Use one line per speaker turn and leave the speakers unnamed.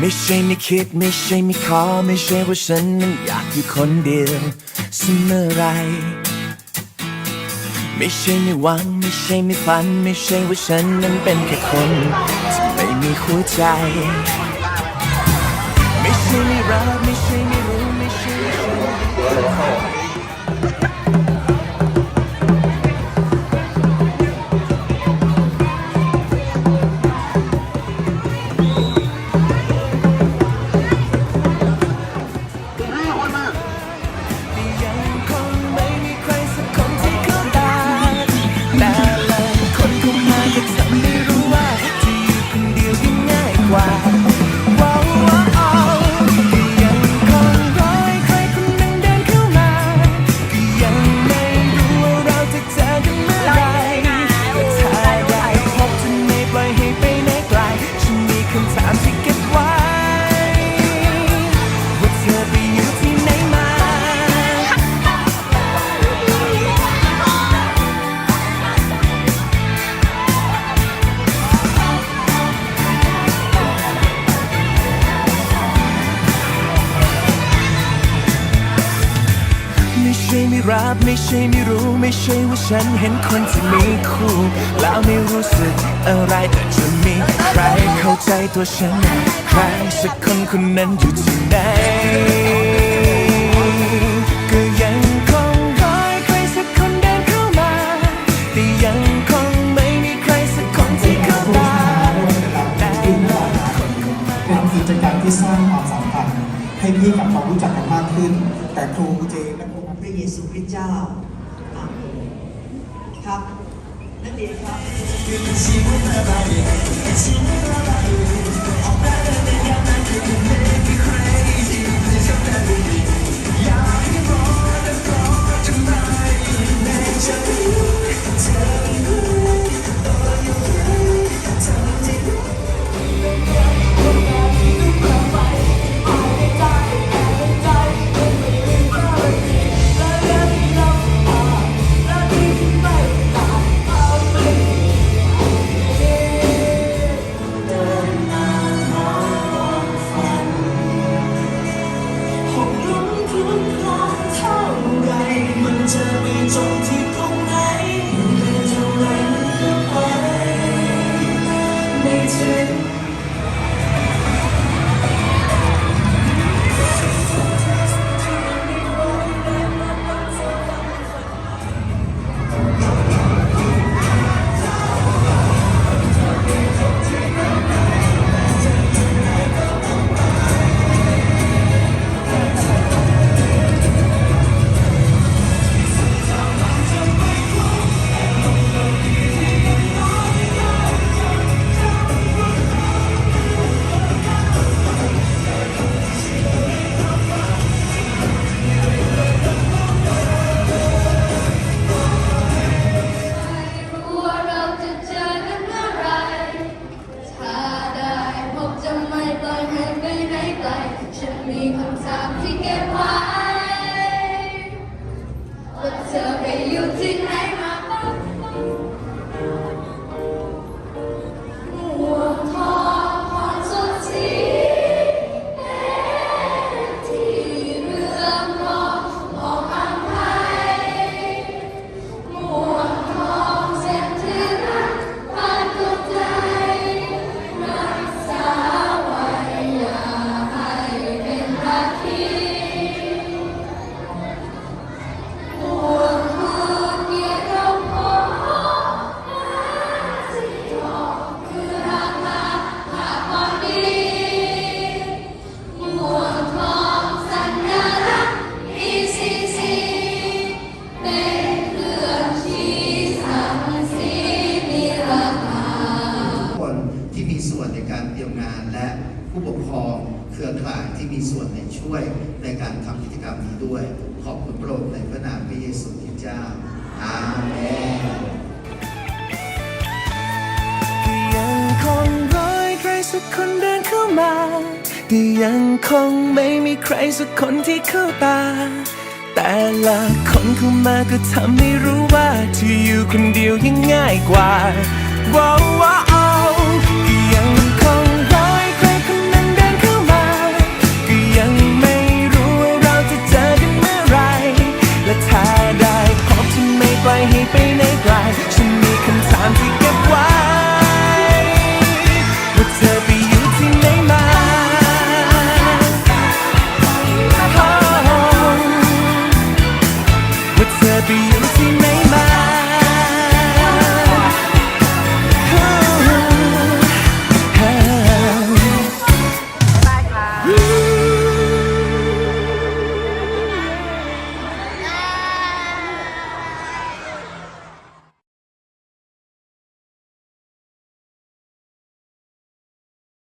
ไม่ใช่ไม่คิดไม่ใช่ไม่ขอไม่ใช่ว่าฉันนั้นอยากอยู่คนเดียวเสมอไร ไม่ใช่ไม่หวังไม่ใช่ไม่ฝัน ไม่ใช่ว่าฉันนั้นเป็นแค่คนที่ไม่มีหัวใจ ไม่ใช่ไม่รักไม่ใช่ไม่รู้ไม่ใช่ว่าฉัน รับ ไม่ใช่ไม่รู้ไม่ใช่ว่าฉันเห็นคนที่มีคู่ แล้วไม่รู้สึกอะไรแต่จะมีใครเข้าใจตัวฉัน ใครสักคนคนนั้นอยู่ที่ไหนก็ยังคงรอให้ใครสักคนเดินเข้ามา แต่ยังคงไม่มีใครสักคนที่เข้าตาแต่
เป็นกิจกรรมที่สร้างความสัมพันธ์ให้พี่กับเขารู้จักกันมากขึ้น แต่ครูเจและครู
พระเยซูคริส
มันจ มี
คำสาปที่เก็บไว้ มีส่วนในการเต
รียมงานและผู้ปกครองเครือข่ายที่มีส่วนในช่วยในการทำกิจกรรมนี้ด้วย ขอบคุณพระองค์ในพระนามพระเยซูคริสต์เจ้า อาเมน
ยังคงรอให้ใครสักคนเดินเข้ามาแต่ยังคงไม่มีใครสักคนที่เข้าตา แต่ละคนเข้ามาก็ทำให้รู้ว่าที่อยู่คนเดียวยังง่ายกว่าว้าวว้าว